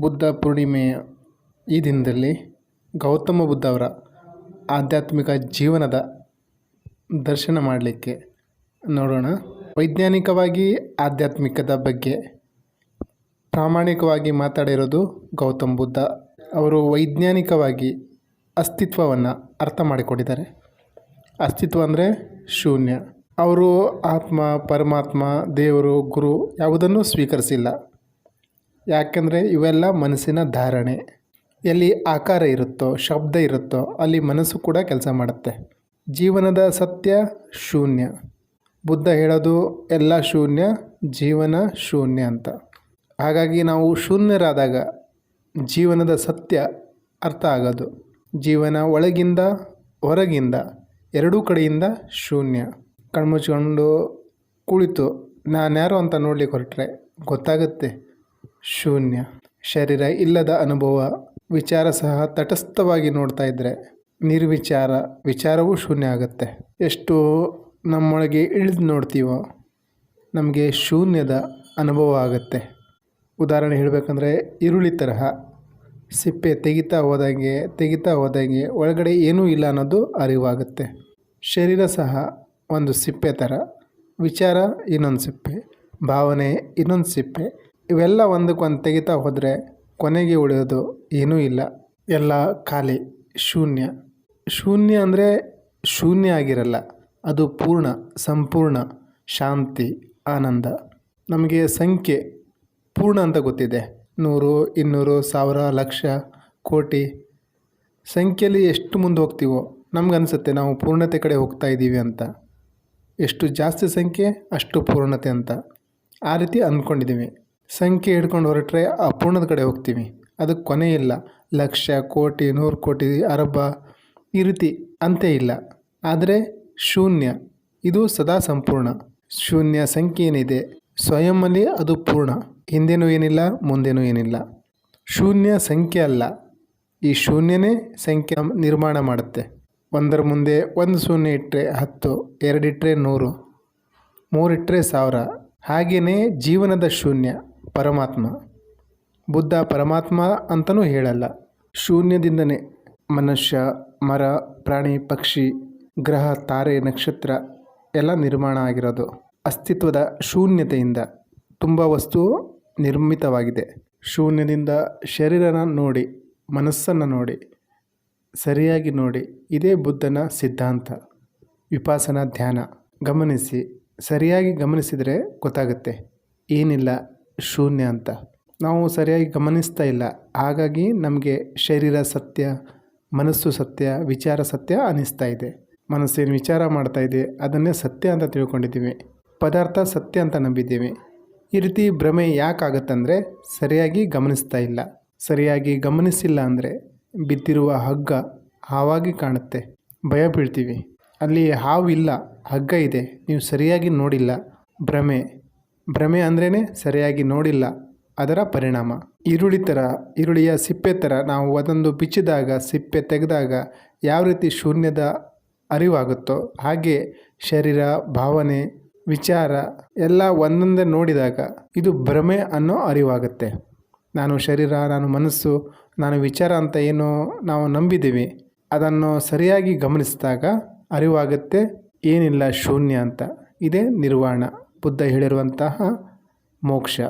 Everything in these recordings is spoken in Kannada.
ಬುದ್ಧ ಪೂರ್ಣಿಮೆಯ ಈ ದಿನದಲ್ಲಿ ಗೌತಮ ಬುದ್ಧ ಅವರ ಆಧ್ಯಾತ್ಮಿಕ ಜೀವನದ ದರ್ಶನ ಮಾಡಲಿಕ್ಕೆ ನೋಡೋಣ. ವೈಜ್ಞಾನಿಕವಾಗಿ ಆಧ್ಯಾತ್ಮಿಕದ ಬಗ್ಗೆ ಪ್ರಾಮಾಣಿಕವಾಗಿ ಮಾತಾಡಿರೋದು ಗೌತಮ್ ಬುದ್ಧ. ಅವರು ವೈಜ್ಞಾನಿಕವಾಗಿ ಅಸ್ತಿತ್ವವನ್ನು ಅರ್ಥ ಮಾಡಿಕೊಂಡಿದ್ದಾರೆ. ಅಸ್ತಿತ್ವ ಅಂದರೆ ಶೂನ್ಯ. ಅವರು ಆತ್ಮ, ಪರಮಾತ್ಮ, ದೇವರು, ಗುರು ಯಾವುದನ್ನು ಸ್ವೀಕರಿಸಿಲ್ಲ. ಯಾಕೆಂದರೆ ಇವೆಲ್ಲ ಮನಸ್ಸಿನ ಧಾರಣೆ. ಎಲ್ಲಿ ಆಕಾರ ಇರುತ್ತೋ, ಶಬ್ದ ಇರುತ್ತೋ, ಅಲ್ಲಿ ಮನಸ್ಸು ಕೂಡ ಕೆಲಸ ಮಾಡುತ್ತೆ. ಜೀವನದ ಸತ್ಯ ಶೂನ್ಯ. ಬುದ್ಧ ಹೇಳೋದು ಎಲ್ಲ ಶೂನ್ಯ, ಜೀವನ ಶೂನ್ಯ ಅಂತ. ಹಾಗಾಗಿ ನಾವು ಶೂನ್ಯರಾದಾಗ ಜೀವನದ ಸತ್ಯ ಅರ್ಥ ಆಗೋದು. ಜೀವನ ಒಳಗಿಂದ, ಹೊರಗಿಂದ, ಎರಡೂ ಕಡೆಯಿಂದ ಶೂನ್ಯ. ಕಣ್ಮುಚ್ಕೊಂಡು ಕುಳಿತು, ನಾನ್ಯಾರು ಅಂತ ನೋಡ್ಲಿಕ್ಕೆ ಹೊರಟ್ರೆ ಗೊತ್ತಾಗುತ್ತೆ. ಶೂನ್ಯ. ಶರೀರ ಇಲ್ಲದ ಅನುಭವ, ವಿಚಾರ ಸಹ ತಟಸ್ಥವಾಗಿ ನೋಡ್ತಾ ಇದ್ದರೆ ನಿರ್ವಿಚಾರ, ವಿಚಾರವೂ ಶೂನ್ಯ ಆಗುತ್ತೆ. ಎಷ್ಟು ನಮ್ಮೊಳಗೆ ಇಳಿದು ನೋಡ್ತೀವೋ, ನಮಗೆ ಶೂನ್ಯದ ಅನುಭವ ಆಗುತ್ತೆ. ಉದಾಹರಣೆ ಹೇಳಬೇಕಂದ್ರೆ, ಈರುಳ್ಳಿ ತರಹ. ಸಿಪ್ಪೆ ತೆಗಿತಾ ಹೋದಂಗೆ ತೆಗಿತಾ ಹೋದಂಗೆ ಒಳಗಡೆ ಏನೂ ಇಲ್ಲ ಅನ್ನೋದು ಅರಿವಾಗುತ್ತೆ. ಶರೀರ ಸಹ ಒಂದು ಸಿಪ್ಪೆ ಥರ ವಿಚಾರ ಇನ್ನೊಂದು ಸಿಪ್ಪೆ, ಭಾವನೆ ಇನ್ನೊಂದು ಸಿಪ್ಪೆ ಇವೆಲ್ಲ ಒಂದಕ್ಕೊಂದು ತೆಗಿತಾ ಹೋದರೆ ಕೊನೆಗೆ ಉಳಿಯೋದು ಏನೂ ಇಲ್ಲ. ಎಲ್ಲ ಖಾಲಿ, ಶೂನ್ಯ. ಶೂನ್ಯ ಅಂದರೆ ಶೂನ್ಯ ಆಗಿರಲ್ಲ, ಅದು ಪೂರ್ಣ, ಸಂಪೂರ್ಣ, ಶಾಂತಿ, ಆನಂದ. ನಮಗೆ ಸಂಖ್ಯೆ ಪೂರ್ಣ ಅಂತ ಗೊತ್ತಿದೆ. ನೂರು, ಇನ್ನೂರು, ಸಾವಿರ, ಲಕ್ಷ, ಕೋಟಿ. ಸಂಖ್ಯೆಯಲ್ಲಿ ಎಷ್ಟು ಮುಂದೆ ಹೋಗ್ತೀವೋ ನಮಗನ್ಸುತ್ತೆ ನಾವು ಪೂರ್ಣತೆ ಕಡೆ ಹೋಗ್ತಾ ಇದ್ದೀವಿ ಅಂತ. ಎಷ್ಟು ಜಾಸ್ತಿ ಸಂಖ್ಯೆ ಅಷ್ಟು ಪೂರ್ಣತೆ ಅಂತ. ಆ ರೀತಿ ಅಂದ್ಕೊಂಡಿದ್ದೀವಿ. ಸಂಖ್ಯೆ ಹಿಡ್ಕೊಂಡು ಹೊರಟ್ರೆ ಅಪೂರ್ಣದ ಕಡೆ ಹೋಗ್ತೀವಿ. ಅದಕ್ಕೆ ಕೊನೆ ಇಲ್ಲ. ಲಕ್ಷ, ಕೋಟಿ, ನೂರು ಕೋಟಿ, ಅರಬ್ಬ ಈ ರೀತಿ ಅಂತೆ ಇಲ್ಲ. ಆದರೆ ಶೂನ್ಯ. ಇದು ಸದಾ ಸಂಪೂರ್ಣ. ಶೂನ್ಯ ಸಂಖ್ಯೆ ಏನಿದೆ? ಸ್ವಯಂನಲ್ಲಿ ಅದು ಪೂರ್ಣ. ಹಿಂದೆನೂ ಏನಿಲ್ಲ, ಮುಂದೆನೂ ಏನಿಲ್ಲ. ಶೂನ್ಯ ಸಂಖ್ಯೆ ಅಲ್ಲ. ಈ ಶೂನ್ಯನೇ ಸಂಖ್ಯೆ ನಿರ್ಮಾಣ ಮಾಡುತ್ತೆ. ಒಂದರ ಮುಂದೆ ಒಂದು ಶೂನ್ಯ ಇಟ್ಟರೆ ಹತ್ತು ಎರಡಿಟ್ಟರೆ ನೂರು ಮೂರಿಟ್ಟರೆ ಸಾವಿರ. ಹಾಗೆಯೇ ಜೀವನದ ಶೂನ್ಯ. ಪರಮಾತ್ಮ. ಬುದ್ಧ ಪರಮಾತ್ಮ ಅಂತಲೂ ಹೇಳಲ್ಲ. ಶೂನ್ಯದಿಂದನೇ ಮನುಷ್ಯ, ಮರ, ಪ್ರಾಣಿ, ಪಕ್ಷಿ, ಗ್ರಹ, ತಾರೆ, ನಕ್ಷತ್ರ ಎಲ್ಲ ನಿರ್ಮಾಣ ಆಗಿರೋದು. ಅಸ್ತಿತ್ವದ ಶೂನ್ಯತೆಯಿಂದ ತುಂಬ ವಸ್ತು ನಿರ್ಮಿತವಾಗಿದೆ. ಶೂನ್ಯದಿಂದ ಶರೀರನ ನೋಡಿ, ಮನಸ್ಸನ್ನು ನೋಡಿ, ಸರಿಯಾಗಿ ನೋಡಿ, ಇದೇ ಬುದ್ಧನ ಸಿದ್ಧಾಂತ. ವಿಪಾಸನ ಧ್ಯಾನ. ಗಮನಿಸಿ, ಸರಿಯಾಗಿ ಗಮನಿಸಿದರೆ ಗೊತ್ತಾಗುತ್ತೆ. ಏನಿಲ್ಲ ಶೂನ್ಯ ಅಂತ. ನಾವು ಸರಿಯಾಗಿ ಗಮನಿಸ್ತಾ ಇಲ್ಲ. ಹಾಗಾಗಿ ನಮಗೆ ಶರೀರ ಸತ್ಯ, ಮನಸ್ಸು ಸತ್ಯ, ವಿಚಾರ ಸತ್ಯ ಅನ್ನಿಸ್ತಾ ಇದೆ. ಮನಸ್ಸೇನು ವಿಚಾರ ಮಾಡ್ತಾ ಇದೆ, ಅದನ್ನೇ ಸತ್ಯ ಅಂತ ತಿಳ್ಕೊಂಡಿದ್ದೀವಿ. ಪದಾರ್ಥ ಸತ್ಯ ಅಂತ ನಂಬಿದ್ದೀವಿ. ಈ ರೀತಿ ಭ್ರಮೆ ಯಾಕಾಗತ್ತಂದರೆ ಸರಿಯಾಗಿ ಗಮನಿಸ್ತಾ ಇಲ್ಲ. ಸರಿಯಾಗಿ ಗಮನಿಸಿಲ್ಲ ಅಂದರೆ ಬಿದ್ದಿರುವ ಹಗ್ಗ ಹಾವಾಗಿ ಕಾಣುತ್ತೆ. ಭಯ ಬೀಳ್ತೀವಿ. ಅಲ್ಲಿ ಹಾವಿಲ್ಲ, ಹಗ್ಗ ಇದೆ. ನೀವು ಸರಿಯಾಗಿ ನೋಡಿಲ್ಲ. ಭ್ರಮೆ ಭ್ರಮೆ ಅಂದ್ರೇ ಸರಿಯಾಗಿ ನೋಡಿಲ್ಲ, ಅದರ ಪರಿಣಾಮ. ಈರುಳ್ಳಿ ಥರ ಈರುಳ್ಳಿಯ ಸಿಪ್ಪೆ ಥರ ನಾವು ಅದೊಂದು ಬಿಚ್ಚಿದಾಗ, ಸಿಪ್ಪೆ ತೆಗೆದಾಗ ಯಾವ ರೀತಿ ಶೂನ್ಯದ ಅರಿವಾಗುತ್ತೋ ಹಾಗೆ ಶರೀರ, ಭಾವನೆ, ವಿಚಾರ ಎಲ್ಲ ಒಂದೊಂದೇ ನೋಡಿದಾಗ ಇದು ಭ್ರಮೆ ಅನ್ನೋ ಅರಿವಾಗುತ್ತೆ. ನಾನು ಶರೀರ, ನಾನು ಮನಸ್ಸು, ನಾನು ವಿಚಾರ ಅಂತ ಏನು ನಾವು ನಂಬಿದ್ದೀವಿ, ಅದನ್ನು ಸರಿಯಾಗಿ ಗಮನಿಸಿದಾಗ ಅರಿವಾಗುತ್ತೆ, ಏನಿಲ್ಲ ಶೂನ್ಯ ಅಂತ. ಇದೇ ನಿರ್ವಾಣ. ಬುದ್ಧ ಹೇಳಿರುವಂತಹ ಮೋಕ್ಷ.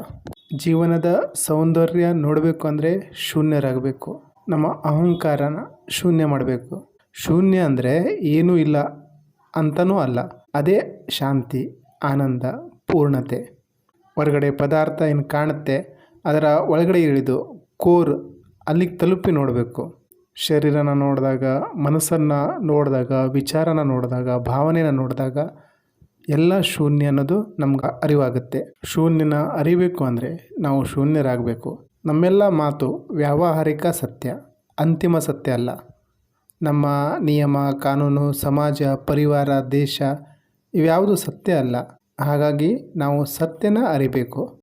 ಜೀವನದ ಸೌಂದರ್ಯ ನೋಡಬೇಕು ಅಂದರೆ ಶೂನ್ಯರಾಗಬೇಕು. ನಮ್ಮ ಅಹಂಕಾರನ ಶೂನ್ಯ ಮಾಡಬೇಕು. ಶೂನ್ಯ ಅಂದರೆ ಏನೂ ಇಲ್ಲ ಅಂತನೂ ಅಲ್ಲ. ಅದೇ ಶಾಂತಿ, ಆನಂದ, ಪೂರ್ಣತೆ. ಹೊರಗಡೆ ಪದಾರ್ಥ ಏನು ಕಾಣುತ್ತೆ, ಅದರ ಒಳಗಡೆ ಇಳಿದು ಕೋರ್ ಅಲ್ಲಿಗೆ ತಲುಪಿ ನೋಡಬೇಕು. ಶರೀರನ ನೋಡಿದಾಗ, ಮನಸ್ಸನ್ನು ನೋಡಿದಾಗ, ವಿಚಾರನ ನೋಡಿದಾಗ, ಭಾವನೆನ ನೋಡಿದಾಗ ಎಲ್ಲ ಶೂನ್ಯ ಅನ್ನೋದು ನಮ್ಗೆ ಅರಿವಾಗುತ್ತೆ. ಶೂನ್ಯನ ಅರಿಬೇಕು ಅಂದರೆ ನಾವು ಶೂನ್ಯರಾಗಬೇಕು. ನಮ್ಮೆಲ್ಲ ಮಾತು ವ್ಯಾವಹಾರಿಕ ಸತ್ಯ, ಅಂತಿಮ ಸತ್ಯ ಅಲ್ಲ. ನಮ್ಮ ನಿಯಮ, ಕಾನೂನು, ಸಮಾಜ, ಪರಿವಾರ, ದೇಶ ಇವ್ಯಾವುದು ಸತ್ಯ ಅಲ್ಲ. ಹಾಗಾಗಿ ನಾವು ಸತ್ಯನ ಅರಿಬೇಕು.